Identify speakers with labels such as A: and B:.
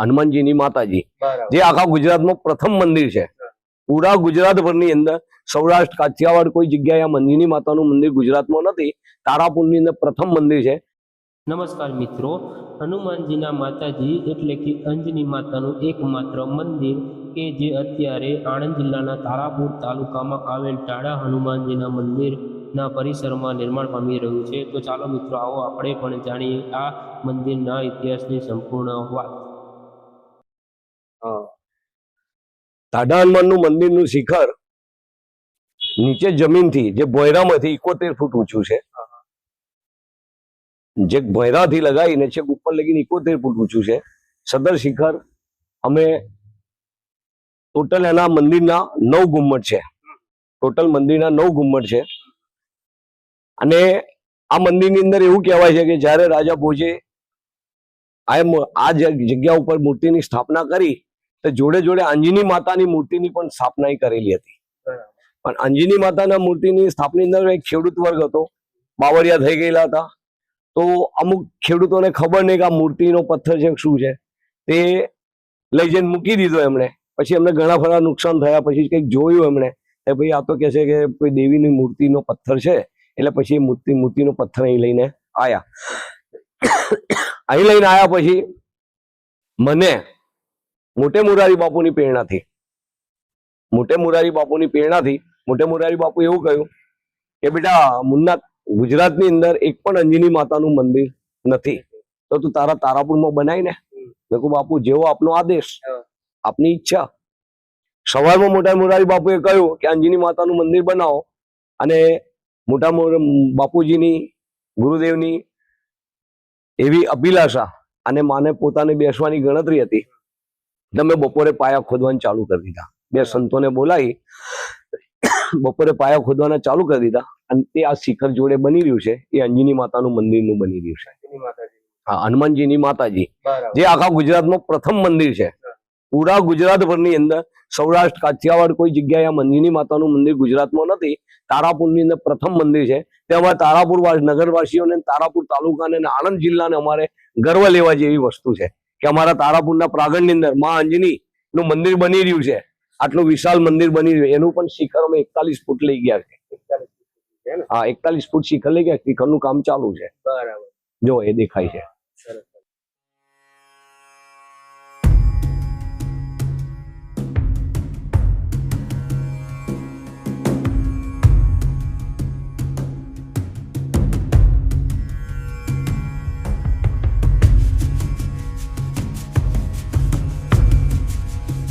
A: હનુમાનજીની માતાજી. જે આખા ગુજરાતમાં પ્રથમ મંદિર છે. પૂરા ગુજરાતભરની અંદર સૌરાષ્ટ્ર કાઠિયાવાડ કોઈ જગ્યાએ આ મંદિરની માતાનું મંદિર ગુજરાતમાં નથી. તારાપુરની અંદર પ્રથમ મંદિર છે.
B: નમસ્કાર મિત્રો. હનુમાનજીના માતાજી એટલે કે અંજની માતાનું એકમાત્ર મંદિર કે જે અત્યારે આણંદ જિલ્લાના તારાપુર તાલુકામાં આવેલ ટાળા હનુમાનજીના મંદિરના પરિસરમાં નિર્માણ પામી રહ્યું છે. તો ચાલો મિત્રો આવો આપણે પણ જાણીએ આ મંદિરના ઇતિહાસની સંપૂર્ણ વાત.
A: ટાઢા હનુમાનનું મંદિરનું શિખર નીચે જમીનથી, જે ભોયરામાંથી ઇકોતેર ફૂટ ઊંચું છે. જે ભોયરાથી લગાવીને છેક ઉપર લગીને ઇકોતેર ફૂટ ઊંચું છે. સદર શિખર અમે ટોટલ એના મંદિરના નવ ગુમ્મટ છે. ટોટલ મંદિરના નવ ગુમ્મટ છે. અને આ મંદિરની અંદર એવું કહેવાય છે કે જ્યારે રાજા ભોજે આ જગ્યા ઉપર મૂર્તિની સ્થાપના કરી જોડે જોડે અંજની માતાની મૂર્તિની પણ સ્થાપના કરેલી હતી. પણ અંજની માતાના મૂર્તિની સ્થાપની અંદર એક ખેડૂત વર્ગ હતો. બાવળિયા થઈ ગયેલા હતા. તો અમુક ખેડૂતોને ખબર નહીં કે આ મૂર્તિનો પથ્થર છે શું છે. તે લઈ જઈને મૂકી દીધો એમણે. પછી એમને ઘણા ખરા નુકસાન થયા. પછી કંઈક જોયું એમણે એ ભાઈ આ તો કહે છે કે કોઈ દેવીની મૂર્તિનો પથ્થર છે. એટલે પછી મૂર્તિ મૂર્તિનો પથ્થર અહીં લઈને આવ્યા અહીં લઈને આવ્યા પછી મને મોટે મુરારી બાપુની પ્રેરણાથી. મોટે મુરારી બાપુની પ્રેરણાથી મોટે મુરારી બાપુ એવું કહ્યું કે બેટા મુન્ના ગુજરાતની અંદર એક પણ અંજની માતાનું મંદિર નથી. તો તું તારા તારાપુરમાં બનાવીને મેં કહું બાપુ જેવો આપનો આદેશ આપની ઈચ્છા. સવારમાં મોટા મુરારી બાપુએ કહ્યું કે અંજની માતાનું મંદિર બનાવો અને મોટા મોર- બાપુજીની ગુરુદેવની એવી અભિલાષા અને માને પોતાને બેસવાની ગણતરી હતી. એટલે મેં બપોરે પાયા ખોદવાનું ચાલુ કરી દીધા. બે સંતોને બોલાવી બપોરે પાયા ખોદવાના ચાલુ કરી દીધા અને તે આ શિખર જોડે બની રહ્યું છે. એ અંજની માતાનું મંદિરનું બની રહ્યું છે. હા હનુમાનજીની માતાજી. જે આખા ગુજરાતમાં પ્રથમ મંદિર છે. પૂરા ગુજરાત ભરની અંદર સૌરાષ્ટ્ર કાઠિયાવાડ કોઈ જગ્યાએ આ મંદિરની માતાનું મંદિર ગુજરાતમાં નથી. તારાપુરની અંદર પ્રથમ મંદિર છે. તે અમારે તારાપુર નગરવાસીઓને તારાપુર તાલુકાને અને આણંદ જિલ્લાને અમારે ગર્વ લેવા જેવી વસ્તુ છે. કે અમારા તારાપુરના પ્રાગણની અંદરમાં અંજની નું મંદિર બની રહ્યું છે. આટલું વિશાલ મંદિર બની રહ્યું એનું પણ શિખર અમે એકતાલીસ ફૂટ લઈ ગયા
C: છે. ને
A: હા એકતાલીસ ફૂટ શિખર લઈ ગયા શિખરનું કામ ચાલુ છે.
C: બરાબર.
A: જો એ દેખાય છે.
C: સરસ.